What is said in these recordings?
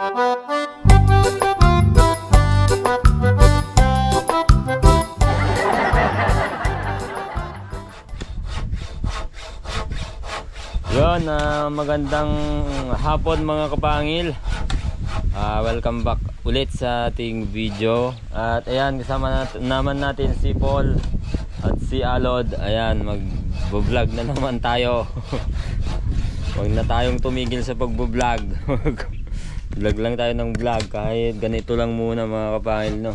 Yon, ah, magandang hapon mga kapangil. Ah, welcome back ulit sa ating video. At ayan, kasama nat- naman natin si Paul at si Alod. Ayan, mag-vlog na naman tayo. Huwag na tayong tumigil sa pag-vlog. vlog lang tayo ng vlog kahit ganito lang muna mga kapangil, no.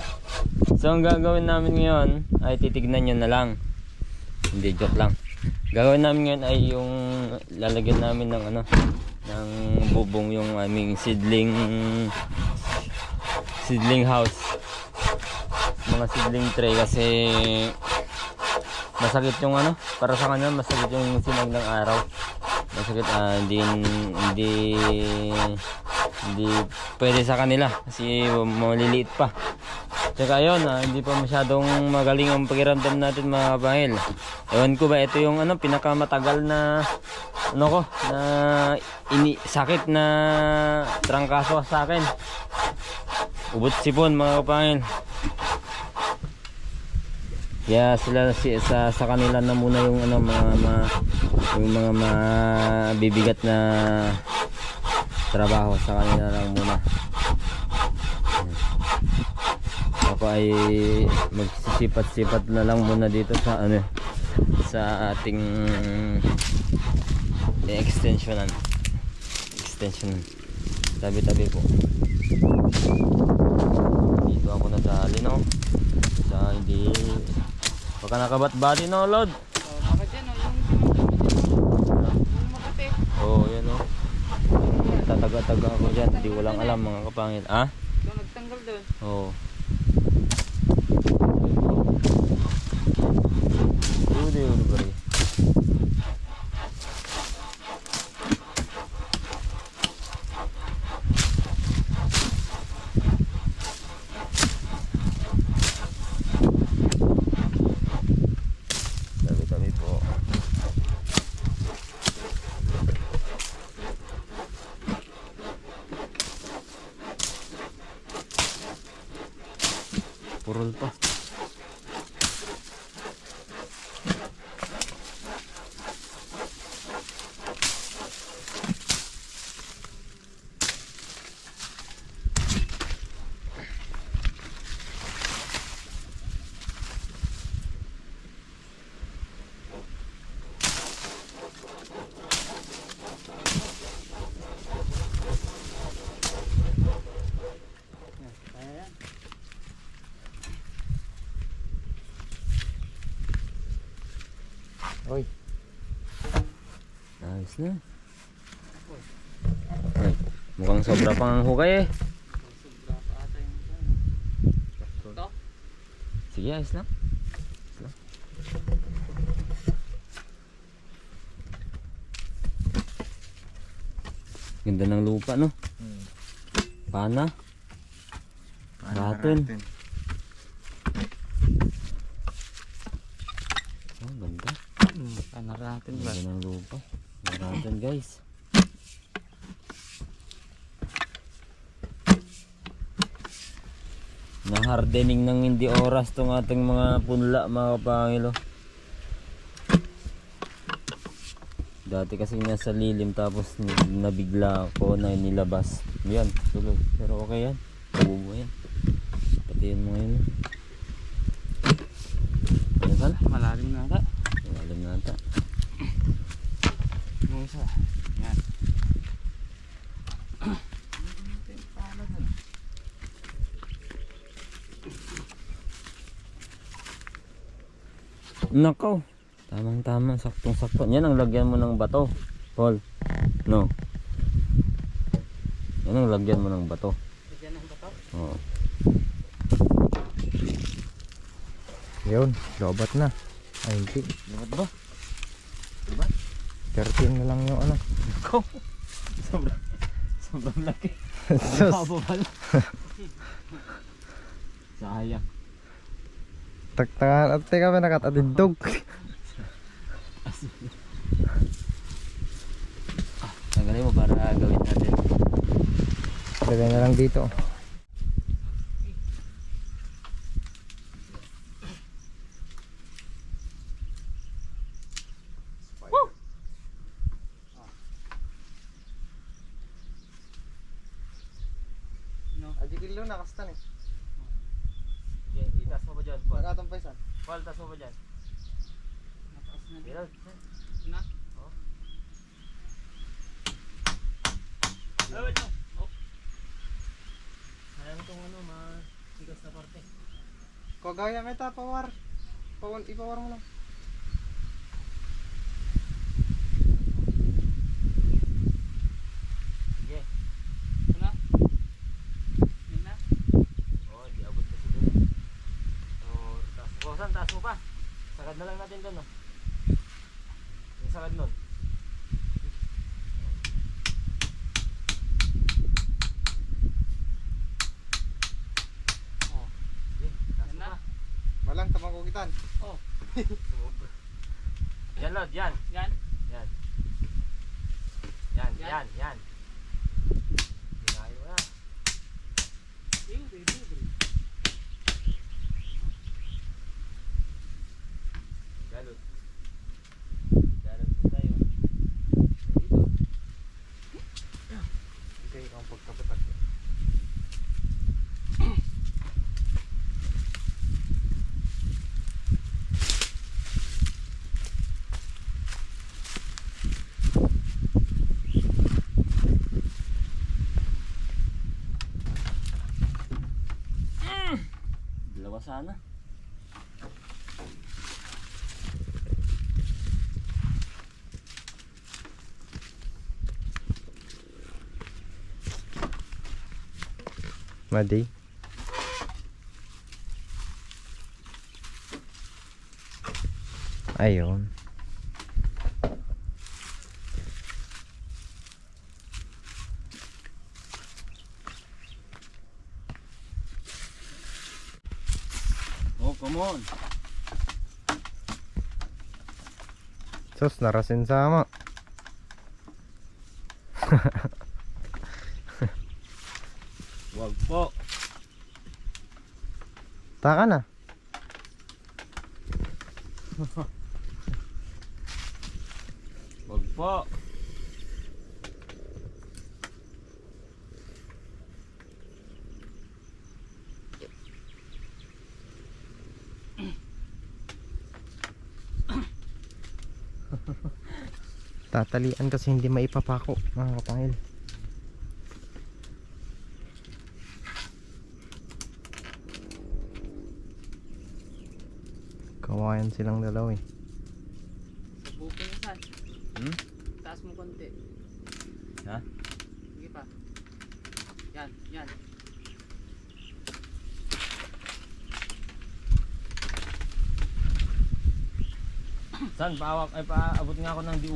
So ang gagawin namin ngayon ay titignan nyo na lang. Hindi joke lang. Gagawin namin ngayon ay yung lalagyan namin ng ano ng bubong yung aming seedling seedling house. Mga seedling tray kasi masakit yung ano para sa kanya masakit yung sinag ng araw. Masakit ah, hindi hindi hindi pwede sa kanila kasi maliliit pa. Tsaka yun, ah, hindi pa masyadong magaling ang pakiramdam natin mga kapangil. Ewan ko ba, ito yung ano, pinakamatagal na, ano ko, na ini, sakit na trangkaso sa akin. Ubot sipon mga kapangil. Kaya sila si, sa, sa kanila na muna yung ano mga, mga yung mga mabibigat na trabaho sa kanila lang muna. Ako ay magsisipat-sipat na lang muna dito sa ano sa ating extensionan. Extensionan. Tabi-tabi po. Dito ako na sa lino. Sa hindi Baka nakabat-bati no, Lord. Oh, bakit yan, oh, yung yung Makati. Oo, oh, yan oh. Tataga-taga ako dyan. Hindi walang alam mga kapangil. Ah? Ikaw nagtanggal doon. Oo. Udah, udah beri. Tabi-tabi po. Purol pa. Kaya yan. Oy. Ayos na. Ay, mukhang sobra pang ang hukay eh. Sige, ayos lang. Ayos lang. Ganda ng lupa, no? Pana. Raton. Oh, ganda. Hmm, panaratin ba? Ganda ng lupa. Raton, guys. Na hardening ng hindi oras tong ating mga punla mga kapangilo. Dati kasi nasa lilim tapos nabigla ako na nilabas. Yan tuloy. Pero okay yan. Bubo yan. Pati yun mga yun. Ano pala? Malalim na ata. alam na ata. Yung isa. Yan. Nakaw tamang tama saktong sakto yan ang lagyan mo ng bato Paul no yan ang lagyan mo ng bato Bigyan ng bato. Oo. Yun, lobat na. Ay, hindi. Dapat ba? 13 na lang yung ano. Ko. Sobrang sobrang laki. Sus. Sayang. Taktakan at teka ba nakatadindog. Tanggalin mo para gawin natin. Lagay na lang dito. No. Aji kilo na kastan eh. Okay, itas mo ba dyan? Paul? Pagkatong paisan. Paul, tas mo ba dyan? Mataas na din. Meron. Ito na. Oh. Ay, wait lang. Oh. Alam itong ano, matigas na parte. Kagaya meta pawar. Pawon ipawar mo lang. Sige. Ito na. Yan na. Oo, di abot kasi doon. So, taas mo. Saan, taas mo pa. Sagad na lang natin doon, no? Yung sagad nun. Oh. Sige, taas Yan mo na. pa. Tamagugitan. Oh. Yan, Lord, yan. Yan. Yan. Yan, Yan. yan, yan. Tinayo na. Galot po tayo. Dito. Ito yung pagkapatak. Dalawa sana. Madi. Ayun. Sus, narasin sama. Wag po. Taka na. Wag po. Tatalian kasi hindi maipapako mga kapangil. Kawayan silang dalaw eh. Sa buko na saan. Hmm? Taas mo konti. Ha? Sige pa. Yan, yan. San? Paawak, ay paabot nga ako ng di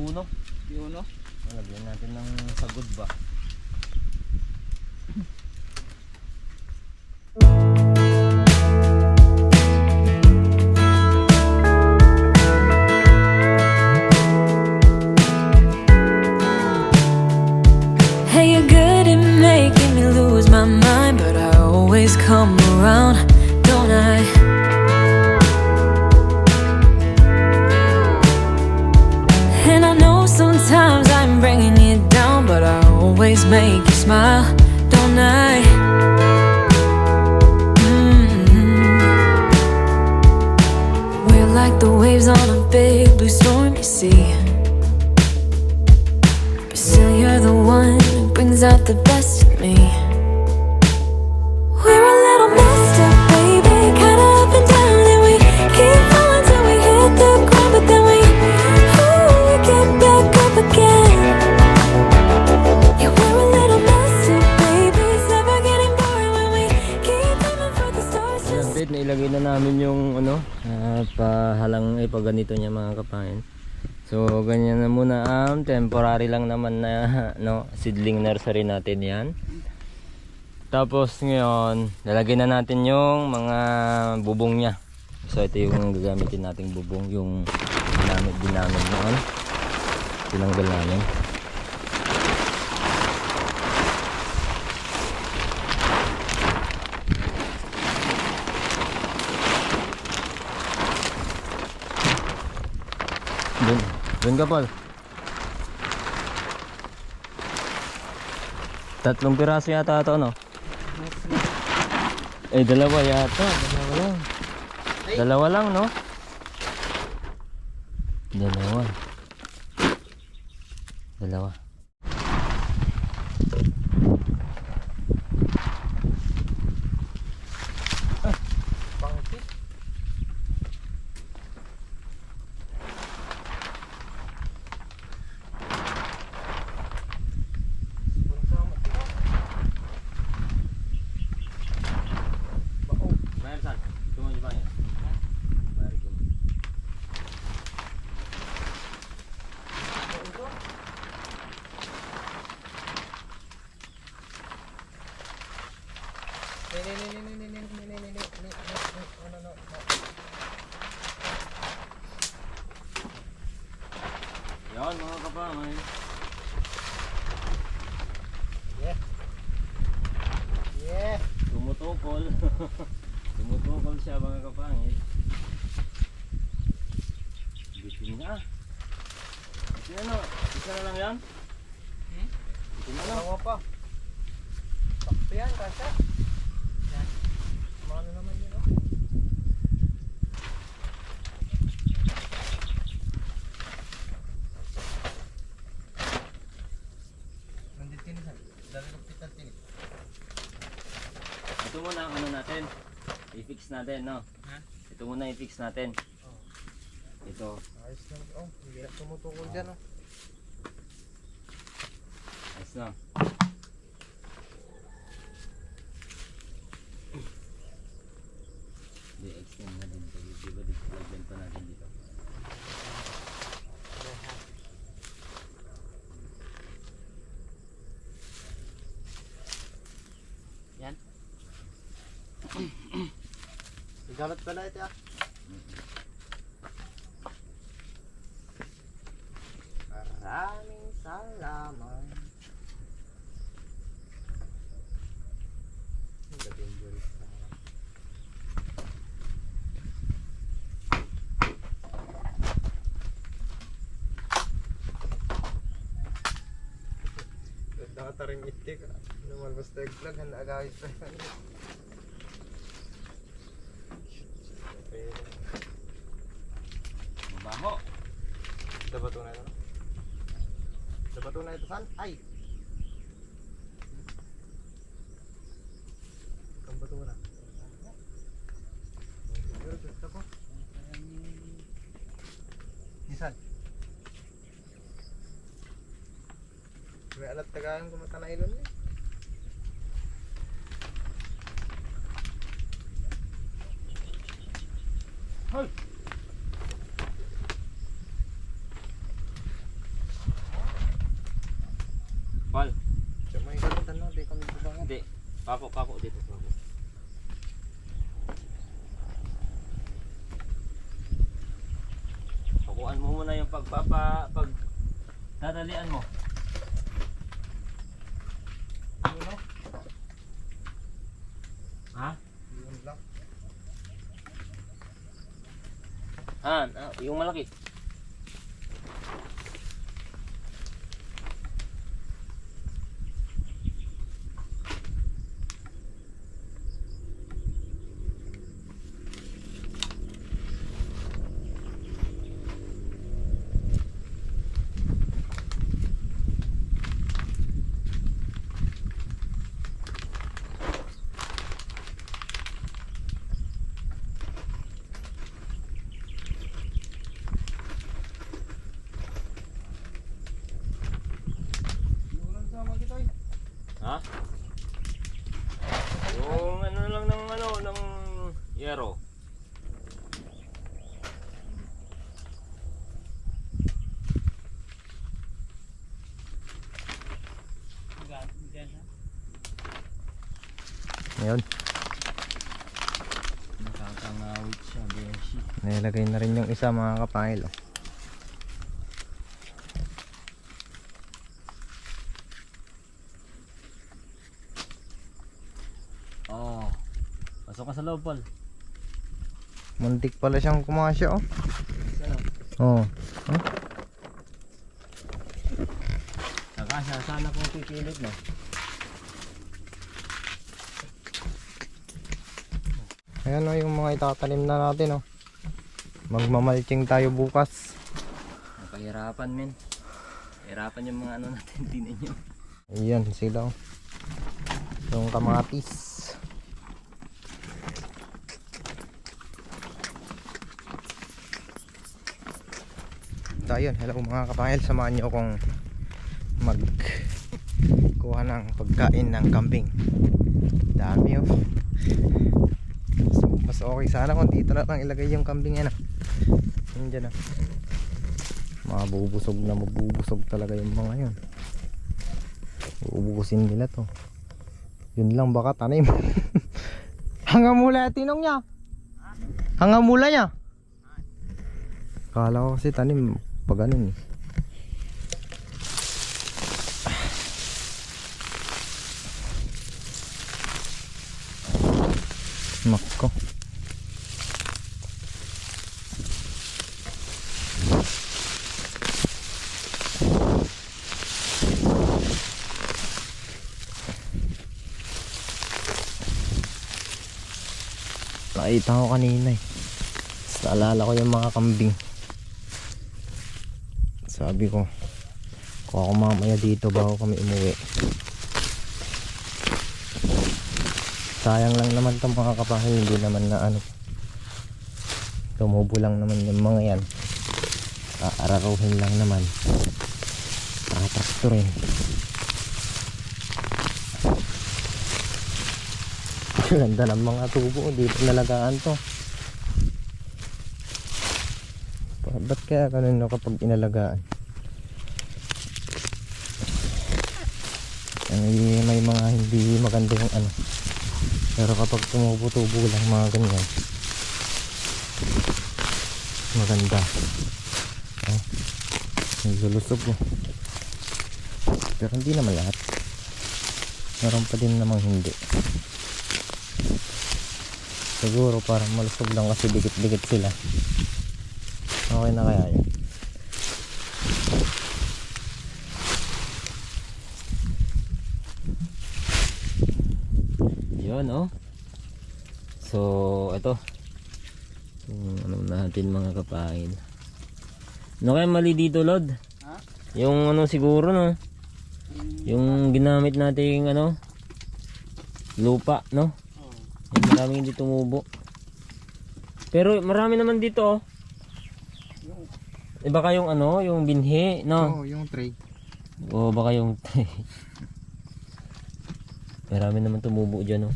uno. Oh, lagyan natin ng sagod ba? Nailagay na namin yung ano, ah, pahalang ay paganito niya mga kapain. So, ganyan na muna am temporary lang naman na no, seedling nursery natin 'yan. Tapos ngayon, lalagay na natin yung mga bubong niya. So, ito yung gagamitin nating bubong, yung ginamit din namin noon. Tinanggal namin. Doon ka. Tatlong piraso yata ito, no? Eh, dalawa yata. Dalawa lang. Dalawa lang, no? Yan mga kapamay. Yeah. Tumutukol. Tumutukol siya mga kapangit. Bitin na. Bitin ano? Isa na lang yan? Bitin na lang. Dalawa pa. Sakto yan, kasha. Yan. Ano naman yun, oh. Nandito tinisan. Dali ng pitan tinis. Ito muna ang ano natin. I-fix natin, no? Ha? Ito muna i-fix natin. Oh. Ito. Ayos lang. Oh, hindi na tumutukol dyan, oh. Ayos na. Hindi, extend na din. Di di ba dito lagyan pa natin dito? Galat pala ito, ah. Maraming salamat. Na. Nakataring itik. Naman basta vlog, handa agawit pa yan. Mabaho. Dabato na ito. Dabato na ito san? Ay! Ang bato na. Siguro gusto ko. Isan? May alat tagaan kumata na ilon eh. Hoy! Pal, Siya may galitan no, di kami bubangan. hindi. Pako, pako dito. Pako. Pakuan mo muna yung pagpapa... Pag... Dadalian mo. Yun no? Ha? Yun lang. Ah, ah, yung malaki. Yun lang sama kita eh. Ha? Yung ano lang ng ano, ng yero. Ngayon, Nakakangawit siya, beshi. nilagay na rin yung isa mga kapangil. Oh. Oh. Pasok ka sa loob, Paul. Muntik pala siyang kumasya oh. Sana. Oh. Nakasya sana kung pipilit no. Ayan o yung mga itatanim na natin o. Magmamalching tayo bukas. Napahirapan men. Hirapan yung mga ano natin, tinan nyo. Ayan sila o. Yung kamatis. So ayun, hello mga kapangil, samahan niyo akong mag kuha ng pagkain ng kambing. Dami oh. Mas okay sana kung dito na lang ilagay yung kambing yan ah. Yun dyan ah. Mabubusog na mabubusog talaga yung mga yun. Uubusin nila to. Yun lang baka tanim. Hanggang mula tinong niya. Hanggang mula niya. Kala ko kasi tanim pag ganun eh. Nako. Nakita ko kanina eh. Tapos naalala ko yung mga kambing. Sabi ko, kung ako mamaya dito bago kami umuwi. Sayang lang naman itong mga kapahay, hindi naman na ano. Tumubo lang naman yung mga yan. Aararuhin lang naman. Nakatrakturin. Ganda ng mga tubo, dito nalagaan to. Ba't kaya ganun no kapag inalagaan? Ay, may mga hindi maganda yung ano. Pero kapag tumubo-tubo lang mga ganyan. Maganda. Oh, naglulusog oh. Pero hindi naman lahat. Meron pa din namang hindi. Siguro parang malusog lang kasi dikit-dikit sila. Okay na kaya yun? Yun, oh. So, ito. Yung ano natin mga kapain. Ano kaya mali dito, Lord? Ha? Yung ano siguro, no? Yung ginamit nating ano? Lupa, no? Oo. Maraming hindi tumubo. Pero marami naman dito, oh. Eh baka yung ano, yung binhi, no? Oo, yung tray. O baka yung Marami naman tumubo dyan oh.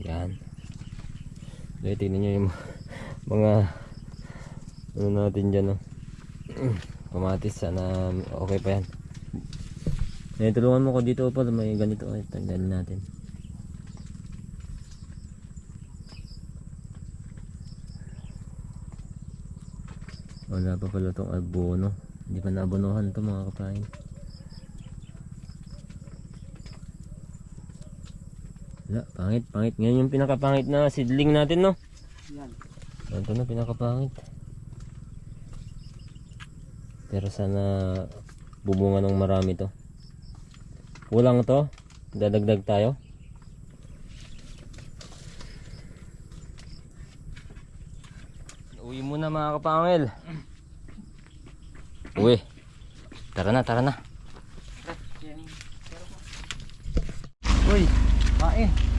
Yan. Dahil tingnan nyo yung mga ano natin dyan oh. Kamatis sana okay pa yan. Ngayon tulungan mo ko dito pa may ganito ay tanggalin natin. Wala pa pala itong abono. Hindi pa naabonohan ito mga kapain. Wala, pangit, pangit. Ngayon yung pinakapangit na seedling natin, no? Yan. Ito na, pinakapangit. Pero sana bubunga ng marami to. Kulang to. Dadagdag tayo. Uwi muna mga kapangil. Uwi. Tara na, tara na. Uy, kain.